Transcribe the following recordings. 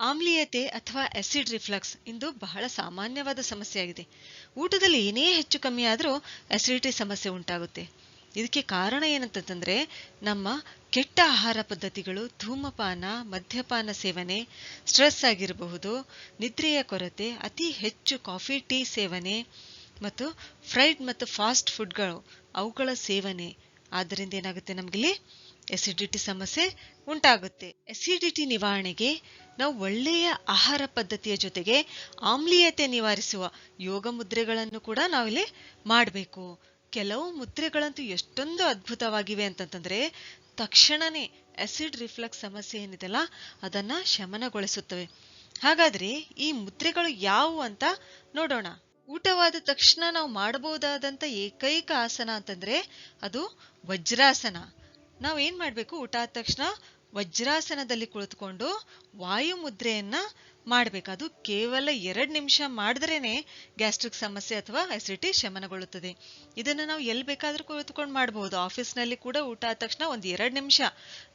ಆಮ್ಲೀಯತೆ ಅಥವಾ acid reflex ಇಂದು ಬಹಳ ಸಾಮಾನ್ಯವಾದ ಸಮಸ್ಯೆಯಾಗಿದೆ. ಊಟದಲ್ಲಿ ಏನೇ ಹೆಚ್ಚು ಕಮ್ಮಿ ಆದರೂ ಸಮಸ್ಯೆ ಉಂಟಾಗುತ್ತೆ. ಇದಕ್ಕೆ ಕಾರಣ ಏನಂತಂದ್ರೆ ನಮ್ಮ ಕೆಟ್ಟ ಆಹಾರ ಪದ್ಧತಿಗಳು ಧೂಮಪಾನ, ಮದ್ಯಪಾನ ಸೇವನೆ ಸ್ಟ್ರೆಸ್ ಆಗಿರಬಹುದು, ನಿದ್ರೆಯ ಕೊರತೆ, ಅತಿ ಹೆಚ್ಚು ಕಾಫಿ ಟೀ ಸೇವನೆ ಮತ್ತು ಫ್ರೈಡ್ ಮತ್ತು ಫಾಸ್ಟ್ ಫುಡ್ಗಳು ಅವುಗಳ ಸೇವನೆ. ಆದ್ದರಿಂದ ಏನಾಗುತ್ತೆ ನಮಗಿಲ್ಲಿ? ಎಸಿಡಿಟಿ ಸಮಸ್ಯೆ ಉಂಟಾಗುತ್ತೆ. ಎಸಿಡಿಟಿ ನಿವಾರಣೆಗೆ ನಾವು ಒಳ್ಳೆಯ ಆಹಾರ ಪದ್ಧತಿಯ ಜೊತೆಗೆ ಆಮ್ಲೀಯತೆ ನಿವಾರಿಸುವ ಯೋಗ ಮುದ್ರೆಗಳನ್ನು ಕೂಡ ನಾವಿಲ್ಲಿ ಮಾಡಬೇಕು. ಕೆಲವು ಮುದ್ರೆಗಳಂತೂ ಎಷ್ಟೊಂದು ಅದ್ಭುತವಾಗಿವೆ ಅಂತಂತಂದ್ರೆ ತಕ್ಷಣನೇ ಆಸಿಡ್ ರಿಫ್ಲಕ್ಸ್ ಸಮಸ್ಯೆ ಏನಿದೆಲ್ಲ ಅದನ್ನ ಶಮನಗೊಳಿಸುತ್ತವೆ. ಹಾಗಾದ್ರೆ ಈ ಮುದ್ರೆಗಳು ಯಾವುವು ಅಂತ ನೋಡೋಣ. ಊಟವಾದ ತಕ್ಷಣ ನಾವು ಮಾಡಬಹುದಾದಂತ ಏಕೈಕ ಆಸನ ಅಂತಂದ್ರೆ ಅದು ವಜ್ರಾಸನ. ನಾವು ಏನ್ ಮಾಡ್ಬೇಕು? ಊಟ ಆದ ತಕ್ಷಣ ವಜ್ರಾಸನದಲ್ಲಿ ಕುಳಿತುಕೊಂಡು ವಾಯು ಮುದ್ರೆಯನ್ನ ಮಾಡ್ಬೇಕು. ಅದು ಕೇವಲ ಎರಡು ನಿಮಿಷ ಮಾಡಿದ್ರೇನೆ ಗ್ಯಾಸ್ಟ್ರಿಕ್ ಸಮಸ್ಯೆ ಅಥವಾ ಅಸಿಡಿಟಿ ಶಮನಗೊಳ್ಳುತ್ತದೆ. ಇದನ್ನು ನಾವು ಎಲ್ಲಿ ಬೇಕಾದರೂ ಕುಳಿತುಕೊಂಡು ಮಾಡಬಹುದು ಆಫೀಸ್ನಲ್ಲಿ ಕೂಡ ಊಟ ಆದ ತಕ್ಷಣ ಒಂದು ಎರಡು ನಿಮಿಷ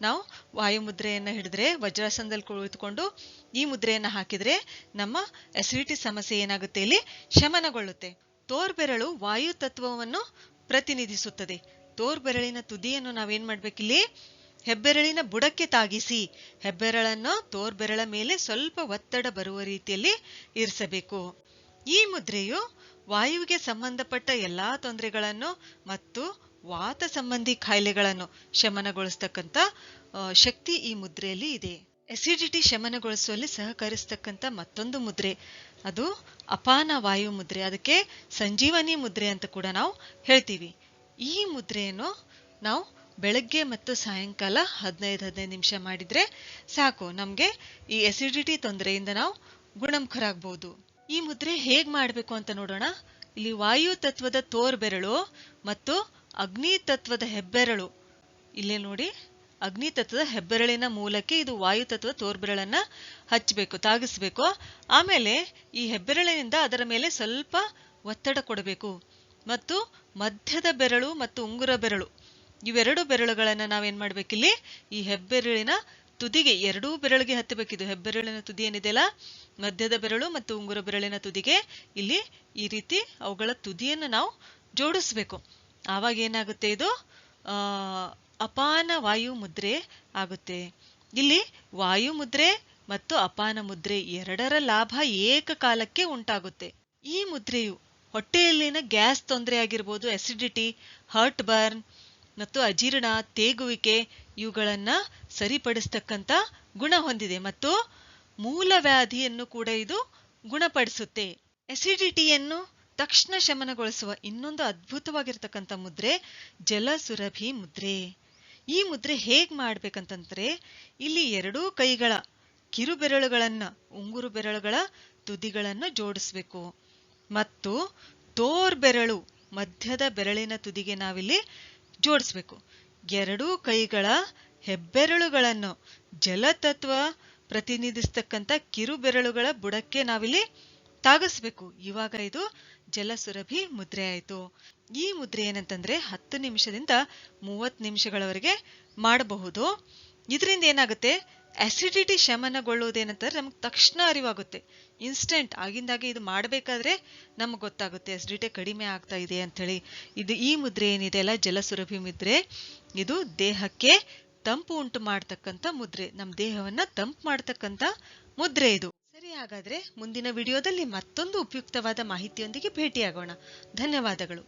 ನಾವು ವಾಯು ಮುದ್ರೆಯನ್ನು ಹಿಡಿದ್ರೆ, ವಜ್ರಾಸನದಲ್ಲಿ ಕುಳಿತುಕೊಂಡು ಈ ಮುದ್ರೆಯನ್ನು ಹಾಕಿದ್ರೆ ನಮ್ಮ ಅಸಿಡಿಟಿ ಸಮಸ್ಯೆ ಏನಾಗುತ್ತೆ? ಇಲ್ಲಿ ಶಮನಗೊಳ್ಳುತ್ತೆ. ತೋರ್ಬೆರಳು ವಾಯು ತತ್ವವನ್ನು ಪ್ರತಿನಿಧಿಸುತ್ತದೆ. ತೋರ್ಬೆರಳಿನ ತುದಿಯನ್ನು ನಾವೇನ್ ಮಾಡ್ಬೇಕಿಲ್ಲಿ? ಹೆಬ್ಬೆರಳಿನ ಬುಡಕ್ಕೆ ತಾಗಿಸಿ, ಹೆಬ್ಬೆರಳನ್ನು ತೋರ್ಬೆರಳ ಮೇಲೆ ಸ್ವಲ್ಪ ಒತ್ತಡ ಬರುವ ರೀತಿಯಲ್ಲಿ ಇರಿಸಬೇಕು. ಈ ಮುದ್ರೆಯು ವಾಯುವಿಗೆ ಸಂಬಂಧಪಟ್ಟ ಎಲ್ಲಾ ತೊಂದರೆಗಳನ್ನು ಮತ್ತು ವಾತ ಸಂಬಂಧಿ ಕಾಯಿಲೆಗಳನ್ನು ಶಮನಗೊಳಿಸ್ತಕ್ಕಂಥ ಶಕ್ತಿ ಈ ಮುದ್ರೆಯಲ್ಲಿ ಇದೆ. ಎಸಿಡಿಟಿ ಶಮನಗೊಳಿಸುವಲ್ಲಿ ಸಹಕರಿಸ್ತಕ್ಕಂಥ ಮತ್ತೊಂದು ಮುದ್ರೆ. ಅದು ಅಪಾನ ವಾಯು ಮುದ್ರೆ. ಅದಕ್ಕೆ ಸಂಜೀವನಿ ಮುದ್ರೆ ಅಂತ ಕೂಡ ನಾವು ಹೇಳ್ತೀವಿ. ಈ ಮುದ್ರೆಯನ್ನು ನಾವು ಬೆಳಗ್ಗೆ ಮತ್ತು ಸಾಯಂಕಾಲ ಹದಿನೈದು ಹದಿನೈದು ನಿಮಿಷ ಮಾಡಿದರೆ ಸಾಕು. ನಮಗೆ ಈ ಎಸಿಡಿಟಿ ತೊಂದರೆಯಿಂದ ನಾವು ಗುಣಮುಖರಾಗಬಹುದು ಈ ಮುದ್ರೆ ಹೇಗೆ ಮಾಡಬೇಕು ಅಂತ ನೋಡೋಣ. ಇಲ್ಲಿ ವಾಯು ತತ್ವದ ತೋರ್ಬೆರಳು ಮತ್ತು ಅಗ್ನಿ ತತ್ವದ ಹೆಬ್ಬೆರಳು. ಇಲ್ಲೇ ನೋಡಿ, ಅಗ್ನಿ ತತ್ವದ ಹೆಬ್ಬೆರಳಿನ ಮೂಲಕ್ಕೆ ಇದು ವಾಯು ತತ್ವದ ತೋರ್ಬೆರಳನ್ನು ಹಚ್ಚಬೇಕು ತಾಗಿಸ್ಬೇಕು. ಆಮೇಲೆ ಈ ಹೆಬ್ಬೆರಳಿನಿಂದ ಅದರ ಮೇಲೆ ಸ್ವಲ್ಪ ಒತ್ತಡ ಕೊಡಬೇಕು. ಮತ್ತು ಮಧ್ಯದ ಬೆರಳು ಮತ್ತು ಉಂಗುರ ಬೆರಳು. ಇವೆರಡು ಬೆರಳುಗಳನ್ನ ನಾವೇನ್ ಮಾಡ್ಬೇಕಿಲ್ಲಿ? ಈ ಹೆಬ್ಬೆರಳಿನ ತುದಿಗೆ ಎರಡೂ ಬೆರಳಿಗೆ ಹತ್ತಬೇಕಿದು. ಹೆಬ್ಬೆರಳಿನ ತುದಿ ಏನಿದೆಯಲ್ಲ? ಮಧ್ಯದ ಬೆರಳು ಮತ್ತು ಉಂಗುರ ಬೆರಳಿನ ತುದಿಗೆ ಇಲ್ಲಿ ಈ ರೀತಿ ಅವುಗಳ ತುದಿಯನ್ನು ನಾವು ಜೋಡಿಸ್ಬೇಕು. ಆವಾಗ ಏನಾಗುತ್ತೆ ಇದು? ಅಪಾನ ವಾಯು ಮುದ್ರೆ ಆಗುತ್ತೆ. ಇಲ್ಲಿ ವಾಯು ಮುದ್ರೆ ಮತ್ತು ಅಪಾನ ಮುದ್ರೆ ಎರಡರ ಲಾಭ ಏಕಕಾಲಕ್ಕೆ ಉಂಟಾಗುತ್ತೆ. ಈ ಮುದ್ರೆಯು ಹೊಟ್ಟೆಯಲ್ಲಿನ ಗ್ಯಾಸ್ ತೊಂದರೆ ಆಗಿರ್ಬೋದು ಅಸಿಡಿಟಿ ಹರ್ಟ್ ಬರ್ನ್ ಮತ್ತು ಅಜೀರ್ಣ, ತೇಗುವಿಕೆ ಇವುಗಳನ್ನು ಸರಿಪಡಿಸ್ತಕ್ಕಂಥ ಗುಣ ಹೊಂದಿದೆ. ಮತ್ತು ಮೂಲವ್ಯಾಧಿಯನ್ನು ಕೂಡ ಇದು ಗುಣಪಡಿಸುತ್ತೆ. ಎಸಿಡಿಟಿಯನ್ನು ತಕ್ಷಣ ಶಮನಗೊಳಿಸುವ ಇನ್ನೊಂದು ಅದ್ಭುತವಾಗಿರ್ತಕ್ಕಂಥ ಮುದ್ರೆ ಜಲಸುರಭಿ ಮುದ್ರೆ. ಈ ಮುದ್ರೆ ಹೇಗೆ ಮಾಡ್ಬೇಕಂತಂದ್ರೆ, ಇಲ್ಲಿ ಎರಡೂ ಕೈಗಳ ಕಿರುಬೆರಳುಗಳನ್ನು, ಉಂಗುರು ಬೆರಳುಗಳ ತುದಿಗಳನ್ನು ಜೋಡಿಸ್ಬೇಕು. ಮತ್ತು ತೋರ್ ಬೆರಳು ಮಧ್ಯದ ಬೆರಳಿನ ತುದಿಗೆ ನಾವಿಲ್ಲಿ ಜೋಡಿಸ್ಬೇಕು. ಎರಡೂ ಕೈಗಳ ಹೆಬ್ಬೆರಳುಗಳನ್ನು ಜಲತತ್ವ ಪ್ರತಿನಿಧಿಸ್ತಕ್ಕಂಥ ಕಿರುಬೆರಳುಗಳ ಬುಡಕ್ಕೆ ನಾವಿಲ್ಲಿ ತಾಗಿಸ್ಬೇಕು. ಇವಾಗ ಇದು ಜಲಸುರಭಿ ಮುದ್ರೆ ಆಯಿತು. ಈ ಮುದ್ರೆ ಏನಂತಂದ್ರೆ ಹತ್ತು ನಿಮಿಷದಿಂದ ಮೂವತ್ತು ನಿಮಿಷಗಳವರೆಗೆ ಮಾಡಬಹುದು. ಇದರಿಂದ ಏನಾಗುತ್ತೆ? ಅಸಿಡಿಟಿ ಶಮನಗೊಳ್ಳುವುದೇನಂತಂದ್ರೆ ನಮ್ಗೆ ತಕ್ಷಣ ಅರಿವಾಗುತ್ತೆ. ಇನ್ಸ್ಟೆಂಟ್ ಆಗಿಂದಾಗೆ ಇದು ಮಾಡಬೇಕಾದ್ರೆ ನಮ್ಗೆ ಗೊತ್ತಾಗುತ್ತೆ ಅಸಿಡಿಟಿ ಕಡಿಮೆ ಆಗ್ತಾ ಇದೆ ಅಂಥೇಳಿ ಇದು ಈ ಮುದ್ರೆ ಏನಿದೆ ಅಲ್ಲ, ಜಲಸುರಭಿ ಮುದ್ರೆ, ಇದು ದೇಹಕ್ಕೆ ತಂಪು ಉಂಟು ಮಾಡ್ತಕ್ಕಂಥ ಮುದ್ರೆ. ನಮ್ಮ ದೇಹವನ್ನು ತಂಪು ಮಾಡ್ತಕ್ಕಂಥ ಮುದ್ರೆ ಇದು. ಸರಿ, ಹಾಗಾದರೆ ಮುಂದಿನ ವಿಡಿಯೋದಲ್ಲಿ ಮತ್ತೊಂದು ಉಪಯುಕ್ತವಾದ ಮಾಹಿತಿಯೊಂದಿಗೆ ಭೇಟಿಯಾಗೋಣ. ಧನ್ಯವಾದಗಳು.